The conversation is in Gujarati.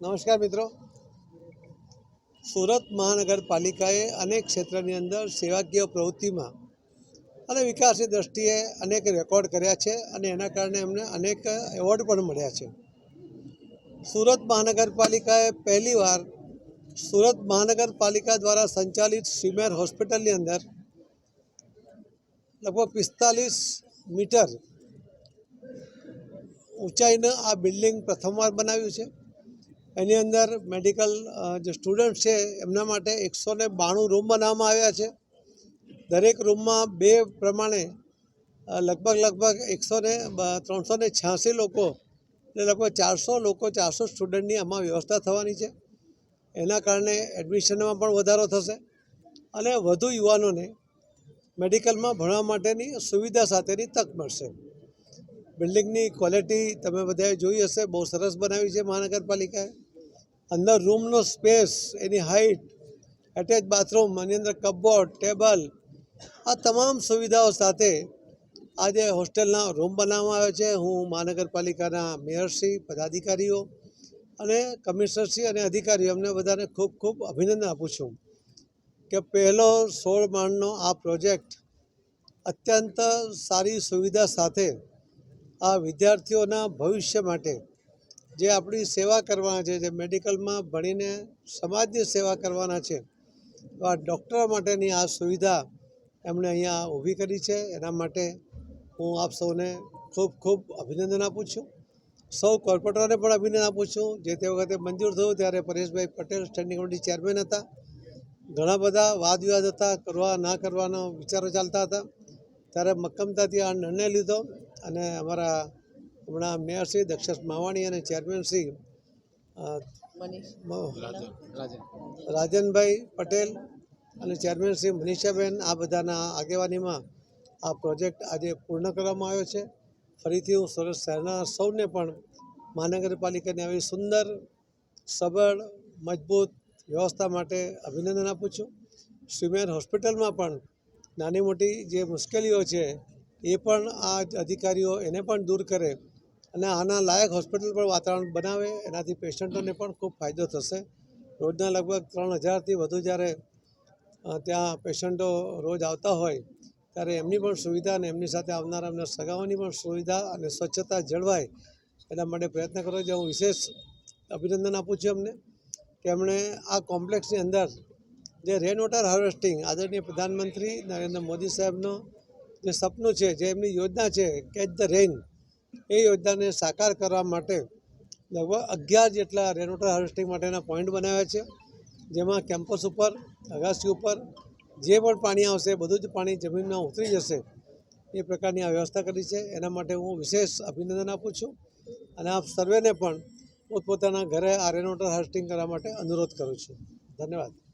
નમસ્કાર મિત્રો. સુરત મહાનગરપાલિકાએ અનેક ક્ષેત્રની અંદર સેવાકીય પ્રવૃત્તિમાં અને વિકાસની દ્રષ્ટિએ અનેક રેકોર્ડ કર્યા છે અને એના કારણે એમને અનેક એવોર્ડ પણ મળ્યા છે. સુરત મહાનગરપાલિકાએ પહેલીવાર સુરત મહાનગરપાલિકા દ્વારા સંચાલિત સિમેર હોસ્પિટલની અંદર લગભગ પિસ્તાલીસ મીટર ઊંચાઈનું આ બિલ્ડિંગ પ્રથમવાર બનાવ્યું છે. એની અંદર મેડિકલ જે સ્ટુડન્ટ છે, એમના માટે એકસો ને બાણું રૂમ બનાવવામાં આવ્યા છે. દરેક રૂમમાં બે પ્રમાણે લગભગ લગભગ એકસો ને ત્રણસો ને છ્યાસી લોકો એટલે લગભગ ચારસો લોકો, ચારસો સ્ટુડન્ટની આમાં વ્યવસ્થા થવાની છે. એના કારણે એડમિશનમાં પણ વધારો થશે અને વધુ યુવાનોને મેડિકલમાં ભણવા માટેની સુવિધા સાથેની તક મળશે. બિલ્ડિંગની ક્વોલિટી તમે બધાએ જોઈ હશે, બહુ સરસ બનાવી છે મહાનગરપાલિકાએ. અંદર રૂમનો સ્પેસ, એની હાઇટ એટેચ બાથરૂમ એની અંદર કપબોર્ડ ટેબલ આ તમામ સુવિધાઓ સાથે આજે હોસ્ટેલના રૂમ બનાવવામાં આવ્યો છે. હું મહાનગરપાલિકાના મેયરશ્રી પદાધિકારીઓ અને કમિશનરશ્રી અને અધિકારીઓ, એમને બધાને ખૂબ ખૂબ અભિનંદન આપું છું કે પહેલો સોળ માળનો આ પ્રોજેક્ટ અત્યંત સારી સુવિધા સાથે આ વિદ્યાર્થીઓના ભવિષ્ય માટે જે આપણી સેવા કરવાના છે, જે મેડિકલમાં ભણીને સમાજની સેવા કરવાના છે, તો આ ડૉક્ટરો માટેની આ સુવિધા એમણે અહીંયા ઊભી કરી છે. એના માટે હું આપ સૌને ખૂબ ખૂબ અભિનંદન આપું છું. સૌ કોર્પોરેટરોને પણ અભિનંદન આપું છું. જે તે વખતે મંજૂર થયું ત્યારે Pareshbhai Patel standing committee chairman હતા. ઘણા બધા વાદ વિવાદ હતા, કરવા ના કરવાનો વિચારો ચાલતા હતા. ત્યારે મક્કમતાથી આ નિર્ણય લીધો અને અમારા હમણાં મેયર શ્રી દક્ષસ માવાણી અને ચેરમેન શ્રી રાજનભાઈ પટેલ અને ચેરમેન શ્રી મનીષાબેન આ બધાના આગેવાનીમાં આ પ્રોજેક્ટ આજે પૂર્ણ કરવામાં આવ્યો છે. ફરીથી હું સુરત શહેરના સૌને પણ મહાનગરપાલિકાની આવી સુંદર સબળ મજબૂત વ્યવસ્થા માટે અભિનંદન આપું છું. સિમેર હોસ્પિટલમાં પણ નાની મોટી જે મુશ્કેલીઓ છે એ પણ આ જ અધિકારીઓ એને પણ દૂર કરે અને આના લાયક હોસ્પિટલ પણ વાતાવરણ બનાવે, એનાથી પેશન્ટોને પણ ખૂબ ફાયદો થશે. રોજના લગભગ ત્રણ હજારથી વધુ જ્યારે ત્યાં પેશન્ટો રોજ આવતા હોય, ત્યારે એમની પણ સુવિધા અને એમની સાથે આવનારા એમના સગાઓની પણ સુવિધા અને સ્વચ્છતા જળવાય, એના માટે પ્રયત્ન કરો. જે હું વિશેષ અભિનંદન આપું છું એમને, કે એમણે આ કોમ્પ્લેક્સની અંદર જે રેન વોટર હાર્વેસ્ટિંગ આદરણીય પ્રધાનમંત્રી નરેન્દ્ર મોદી સાહેબનો જે સપનું છે, જે એમની યોજના છે કેચ ધ રેન એ યોજનાને સાકાર કરવા માટે લગભગ અગિયાર જેટલા રેનવોટર હાર્વેસ્ટિંગ માટેના પોઈન્ટ બનાવ્યા છે, જેમાં કેમ્પસ ઉપર, અગાસી ઉપર જે પણ પાણી આવશે, બધું જ પાણી જમીનમાં ઉતરી જશે, એ પ્રકારની આ વ્યવસ્થા કરી છે. એના માટે હું વિશેષ અભિનંદન આપું છું અને આપ સર્વેને પણ પોતપોતાના ઘરે આ રેનવોટર હાર્વેસ્ટિંગ કરવા માટે અનુરોધ કરું છું. ધન્યવાદ.